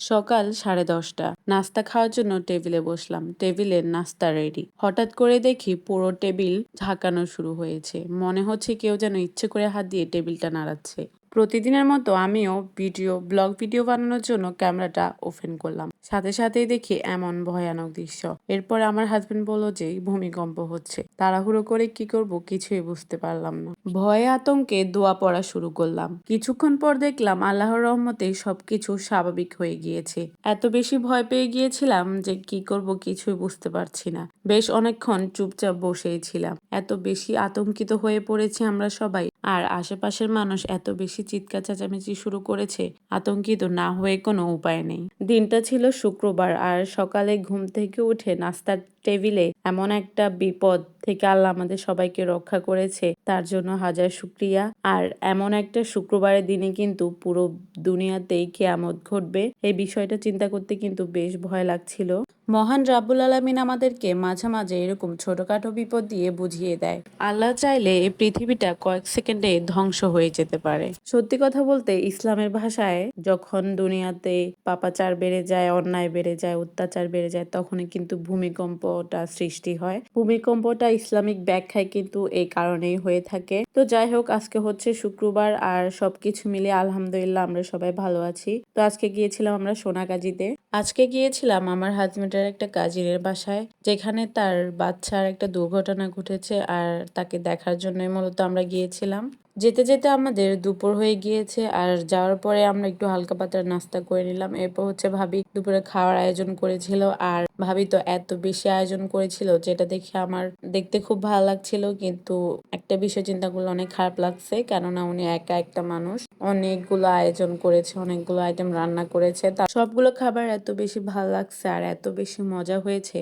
সকাল সাড়ে দশটা। নাস্তা খাওয়ার জন্য টেবিলে বসলাম। টেবিলে নাস্তা রেডি। হঠাৎ করে দেখি পুরো টেবিল ঝাঁকানো শুরু হয়েছে। মনে হচ্ছে কেউ যেন ইচ্ছে করে হাত দিয়ে টেবিলটা নাড়াচ্ছে। প্রতিদিনের মতো আমিও ভিডিও, ব্লগ ভিডিও বানানোর জন্য ক্যামেরাটা ওপেন করলাম। সাথে সাথেই দেখি এমন ভয়ানক দৃশ্য। এরপর আমার হাজবেন্ড বলল যে, ভূমিকম্প হচ্ছে। তাড়াহুড়ো করে কি করব কিছুই বুঝতে পারলাম না। ভয়ে আতঙ্কে দোয়া পড়া শুরু করলাম। কিছুক্ষণ পর দেখলাম আল্লাহর রহমতে সবকিছু স্বাভাবিক হয়ে গিয়েছে। এত বেশি ভয় পেয়ে গিয়েছিলাম যে কি করব কিছুই বুঝতে পারছি না। বেশ অনেকক্ষণ চুপচাপ বসেই ছিলাম। এত বেশি আতঙ্কিত হয়ে পড়েছি আমরা সবাই। আর আশেপাশের মানুষ এত বেশি চিৎকার চেঁচামেচি শুরু করেছে, আতঙ্কিত না হয়ে কোনো উপায় নেই। দিনটা ছিল শুক্রবার আর সকালে ঘুম থেকে উঠে নাস্তার টেবিলে এমন একটা বিপদ থেকে আল্লাহ আমাদের সবাইকে রক্ষা করেছে, তার জন্য হাজার শুক্রিয়া। আর এমন একটা শুক্রবারের দিনে কিন্তু পুরো দুনিয়াতেই কেয়ামত ঘটবে, এই বিষয়টা চিন্তা করতে কিন্তু বেশ ভয় লাগছিল। মহান রাব্বুল আলমিন আমাদেরকে মাঝে মাঝে এরকম ছোটখাটো বিপদ দিয়ে বুঝিয়ে দেয়। আল্লাহ চাইলে এই পৃথিবীটা কয়েক সেকেন্ডে ধ্বংস হয়ে যেতে পারে। সত্যি কথা বলতে ইসলামের ভাষায় যখন দুনিয়াতে পাপাচার বেড়ে যায়, অন্যায় বেড়ে যায়, অত্যাচার বেড়ে যায়, তখনই কিন্তু ভূমিকম্পটা সৃষ্টি হয়। ভূমিকম্পটা ইসলামিক ব্যাখ্যায় কিন্তু এই কারণেই হয়ে থাকে। তো যাই হোক, আজকে হচ্ছে শুক্রবার আর সবকিছু মিলে আলহামদুলিল্লাহ আমরা সবাই ভালো আছি। তো আজকে গিয়েছিলাম আমরা সোনাগাজীতে। আজকে গিয়েছিলাম আমার হাজবেন্ডের একটা কাজিনের বাসায়, যেখানে তার বাচ্চার একটা দুর্ঘটনা ঘটেছে আর তাকে দেখার জন্যই মূলত আমরা গিয়েছিলাম। যেতে যেতে আমাদের দুপুর হয়ে গিয়েছে, আর যাওয়ার পরে আমরা একটু হালকা পাতলা নাস্তা করে নিলাম। এরপর হচ্ছে ভাবি দুপুরে খাওয়ার আয়োজন করেছিল, আর ভাবি তো এত বেশি আয়োজন করেছিল যেটা দেখে আমার দেখতে খুব ভালো লাগছিল, কিন্তু একটা বিষয় চিন্তা করলে অনেক খারাপ লাগছে, কেননা উনি একা একটা মানুষ। অনেকগুলো আয়োজন করেছে, অনেকগুলো আইটেম রান্না করেছে। তা সবগুলো খাবার এত বেশি ভালো লাগছে আর এত বেশি মজা হয়েছে।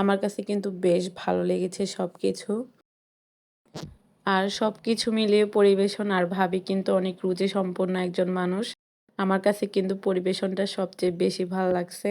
আমার কাছে কিন্তু বেশ ভালো লেগেছে সব কিছু আর সব কিছু মিলিয়ে পরিবেশন আর ভাবি কিন্তু অনেক রুচি সম্পন্ন একজন মানুষ। আমার কাছে কিন্তু পরিবেশনটা সবচেয়ে বেশি ভালো লাগছে।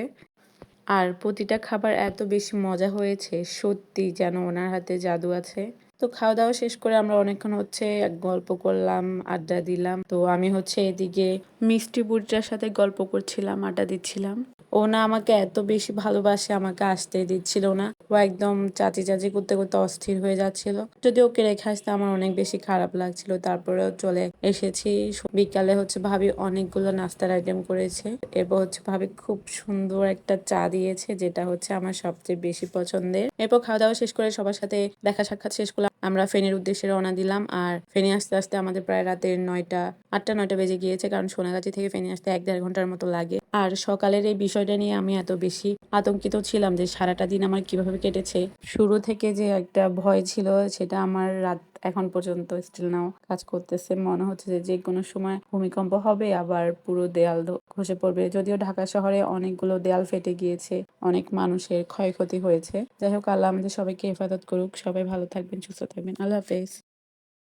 আর প্রতিটা খাবার এত বেশি মজা হয়েছে, সত্যি যেন ওনার হাতে জাদু আছে। তো খাওয়া দাওয়া শেষ করে আমরা অনেকক্ষণ হচ্ছে গল্প করলাম, আড্ডা দিলাম। তো আমি হচ্ছে এদিকে মিষ্টি বুটটার সাথে গল্প করছিলাম, আড্ডা দিচ্ছিলাম। ও না আমাকে এত বেশি ভালোবাসে, আমাকে আসতে দিচ্ছিল না। ও একদম চাচি চাচি করতে করতে অস্থির হয়ে যাচ্ছিল। যদি ওকে রেখে আসতে আমার অনেক বেশি খারাপ লাগছিল। তারপরেও চলে এসেছি। বিকালে হচ্ছে ভাবি অনেকগুলো নাস্তার আইটেম করেছে। এরপর হচ্ছে ভাবি খুব সুন্দর একটা চা দিয়েছে, যেটা হচ্ছে আমার সবচেয়ে বেশি পছন্দের। এরপর খাওয়া দাওয়া শেষ করে সবার সাথে দেখা সাক্ষাৎ শেষ করলাম। আমরা ফেনের উদ্দেশ্যে রওনা দিলাম। আর ফেনে আসতে আসতে আমাদের প্রায় রাতের নয়টা, আটটা, নয়টা বেজে গিয়েছে, কারণ সোনাগাছি থেকে ফেনে আসতে এক দেড় ঘণ্টার মতো লাগে। আর সকালের এই বিষয়টা নিয়ে আমি এত বেশি আতঙ্কিত ছিলাম যে সারাটা দিন আমার কীভাবে কেটেছে। শুরু থেকে যে একটা ভয় ছিল, সেটা আমার রাত এখন পর্যন্ত স্টিল নাও কাজ করতেছে। মনে হচ্ছে যে যে কোনো সময় ভূমিকম্প হবে, আবার পুরো দেয়াল খসে পড়বে। যদিও ঢাকা শহরে অনেকগুলো দেয়াল ফেটে গিয়েছে, অনেক মানুষের ক্ষয়ক্ষতি হয়েছে। যাই হোক, আল্লাহ আমাদের সবাইকে হেফাজত করুক। সবাই ভালো থাকবেন, সুস্থ থাকবেন। আল্লাহ হাফেজ।